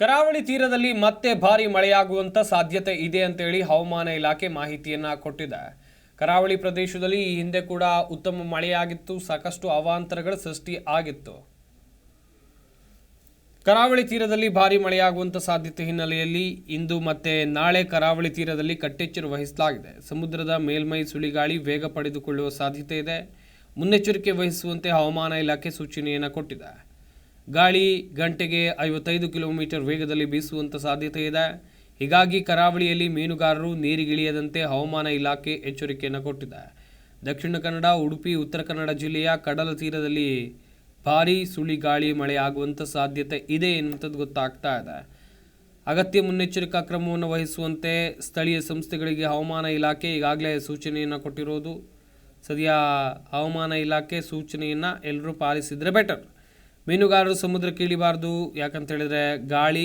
ಕರಾವಳಿ ತೀರದಲ್ಲಿ ಮತ್ತೆ ಭಾರಿ ಮಳೆಯಾಗುವಂತ ಸಾಧ್ಯತೆ ಇದೆ ಅಂತೇಳಿ ಹವಾಮಾನ ಇಲಾಖೆ ಮಾಹಿತಿಯನ್ನು ಕೊಟ್ಟಿದೆ. ಕರಾವಳಿ ಪ್ರದೇಶದಲ್ಲಿ ಈ ಹಿಂದೆ ಕೂಡ ಉತ್ತಮ ಮಳೆಯಾಗಿತ್ತು, ಸಾಕಷ್ಟು ಅವಾಂತರಗಳು ಸೃಷ್ಟಿ ಆಗಿತ್ತು. ಕರಾವಳಿ ತೀರದಲ್ಲಿ ಭಾರಿ ಮಳೆಯಾಗುವಂತ ಸಾಧ್ಯತೆ ಹಿನ್ನೆಲೆಯಲ್ಲಿ ಇಂದು ಮತ್ತೆ ನಾಳೆ ಕರಾವಳಿ ತೀರದಲ್ಲಿ ಕಟ್ಟೆಚ್ಚರ ವಹಿಸಲಾಗಿದೆ. ಸಮುದ್ರದ ಮೇಲ್ಮೈ ಸುಳಿಗಾಳಿ ವೇಗ ಪಡೆದುಕೊಳ್ಳುವ ಸಾಧ್ಯತೆ ಇದೆ. ಮುನ್ನೆಚ್ಚರಿಕೆ ವಹಿಸುವಂತೆ ಹವಾಮಾನ ಇಲಾಖೆ ಸೂಚನೆಯನ್ನು ಕೊಟ್ಟಿದೆ. ಗಾಳಿ ಗಂಟೆಗೆ ಐವತ್ತೈದು ಕಿಲೋಮೀಟರ್ ವೇಗದಲ್ಲಿ ಬೀಸುವಂಥ ಸಾಧ್ಯತೆ ಇದೆ. ಹೀಗಾಗಿ ಕರಾವಳಿಯಲ್ಲಿ ಮೀನುಗಾರರು ನೀರಿಗಿಳಿಯದಂತೆ ಹವಾಮಾನ ಇಲಾಖೆ ಎಚ್ಚರಿಕೆಯನ್ನು ಕೊಟ್ಟಿದೆ. ದಕ್ಷಿಣ ಕನ್ನಡ, ಉಡುಪಿ, ಉತ್ತರ ಕನ್ನಡ ಜಿಲ್ಲೆಯ ಕಡಲ ತೀರದಲ್ಲಿ ಭಾರೀ ಸುಳಿ ಗಾಳಿ ಮಳೆ ಆಗುವಂಥ ಸಾಧ್ಯತೆ ಇದೆ ಎನ್ನುವಂಥದ್ದು ಗೊತ್ತಾಗ್ತಾ ಇದೆ. ಅಗತ್ಯ ಮುನ್ನೆಚ್ಚರಿಕಾ ಕ್ರಮವನ್ನು ವಹಿಸುವಂತೆ ಸ್ಥಳೀಯ ಸಂಸ್ಥೆಗಳಿಗೆ ಹವಾಮಾನ ಇಲಾಖೆ ಈಗಾಗಲೇ ಸೂಚನೆಯನ್ನು ಕೊಟ್ಟಿರೋದು. ಸದ್ಯ ಹವಾಮಾನ ಇಲಾಖೆ ಸೂಚನೆಯನ್ನು ಎಲ್ಲರೂ ಪಾಲಿಸಿದರೆ ಬೆಟರ್ ಮೀನುಗಾರರು ಸಮುದ್ರಕ್ಕೆ ಇಳಿಬಾರ್ದು ಯಾಕಂತ ಹೇಳಿದ್ರೆ ಗಾಳಿ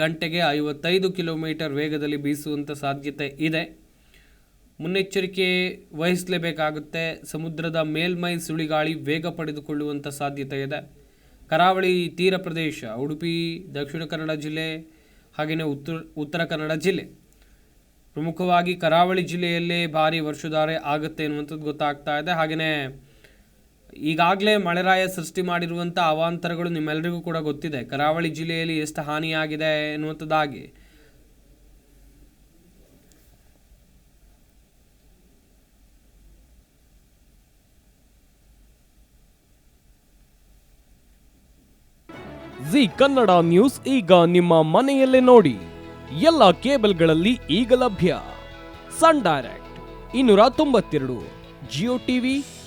ಗಂಟೆಗೆ ಐವತ್ತೈದು ಕಿಲೋಮೀಟರ್ ವೇಗದಲ್ಲಿ ಬೀಸುವಂಥ ಸಾಧ್ಯತೆ ಇದೆ. ಮುನ್ನೆಚ್ಚರಿಕೆ ವಹಿಸಲೇಬೇಕಾಗುತ್ತೆ. ಸಮುದ್ರದ ಮೇಲ್ಮೈ ಸುಳಿಗಾಳಿ ವೇಗ ಪಡೆದುಕೊಳ್ಳುವಂಥ ಸಾಧ್ಯತೆ ಇದೆ. ಕರಾವಳಿ ತೀರ ಪ್ರದೇಶ, ಉಡುಪಿ, ದಕ್ಷಿಣ ಕನ್ನಡ ಜಿಲ್ಲೆ, ಹಾಗೆಯೇ ಉತ್ತರ ಉತ್ತರ ಕನ್ನಡ ಜಿಲ್ಲೆ. ಪ್ರಮುಖವಾಗಿ ಕರಾವಳಿ ಜಿಲ್ಲೆಯಲ್ಲೇ ಭಾರಿ ವರ್ಷಧಾರೆ ಆಗುತ್ತೆ ಅನ್ನುವಂಥದ್ದು ಗೊತ್ತಾಗ್ತಾ ಇದೆ. ಹಾಗೆಯೇ ಈಗಾಗಲೇ ಮಳೆರಾಯ ಸೃಷ್ಟಿ ಮಾಡಿರುವಂಥ ಅವಾಂತರಗಳು ನಿಮ್ಮೆಲ್ಲರಿಗೂ ಕೂಡ ಗೊತ್ತಿದೆ. ಕರಾವಳಿ ಜಿಲ್ಲೆಯಲ್ಲಿ ಎಷ್ಟು ಹಾನಿಯಾಗಿದೆ ಎನ್ನುವಂಥದ್ದಾಗಿ. ಜಿ ಕನ್ನಡ ನ್ಯೂಸ್ ಈಗ ನಿಮ್ಮ ಮನೆಯಲ್ಲೇ ನೋಡಿ. ಎಲ್ಲ ಕೇಬಲ್ಗಳಲ್ಲಿ ಈಗ ಲಭ್ಯ. ಸನ್ ಡೈರೆಕ್ಟ್, ಇನ್ನೂರ ತೊಂಬತ್ತೆರಡು, ಜಿಯೋ ಟಿವಿ